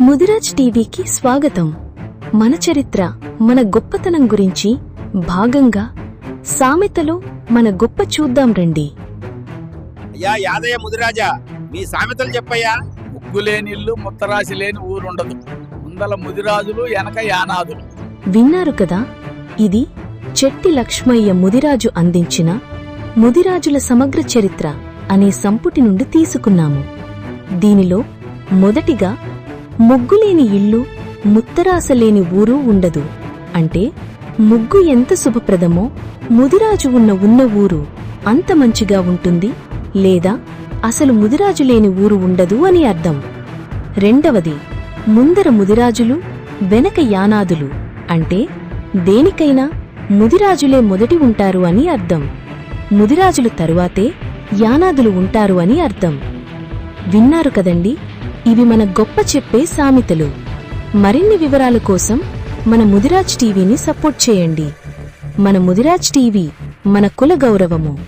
ముదిరాజ్ టీవీకి స్వాగతం. మన చరిత్ర మన గొప్పతనం గురించి భాగంగా సామెతలో మన గొప్ప చూద్దాం రండి. అయ్యా యాదయ్య ముదిరాజా మీ సామెతలు చెప్పయ్యా. ముగ్గు లేని ఇల్లు ముత్తరాశి లేని ఊరుండదు. ముందల ముదిరాజులు వెనక యానాదులు. విన్నారు కదా ఇది చెట్టి లక్ష్మయ్య ముదిరాజు అందించిన ముదిరాజుల సమగ్ర చరిత్ర అనే సంపుటి నుండి తీసుకున్నాము. దీనిలో మొదటిగా ముగ్గులేని ఇల్లు ముత్తరాసలేని ఊరు ఉండదు. అంటే ముగ్గు ఎంత శుభప్రదమో ముదిరాజు ఉన్న ఉన్న ఊరు అంత మంచిగా ఉంటుంది లేదా అసలు ముదిరాజు లేని ఊరు ఉండదు అని అర్థం. రెండవది ముందర ముదిరాజులు వెనక యానాదులు. అంటే దేనికైనా ముదిరాజులే మొదటి ఉంటారు అని అర్థం. ముదిరాజులు తరువాతే యానాదులు ఉంటారు అని అర్థం. విన్నారు కదండి? ఇవి మన గొప్ప చెప్పే సామెతలు. మరిన్ని వివరాల కోసం మన ముదిరాజ్ టీవీని సపోర్ట్ చేయండి. మన ముదిరాజ్ టీవీ మన కుల గౌరవము.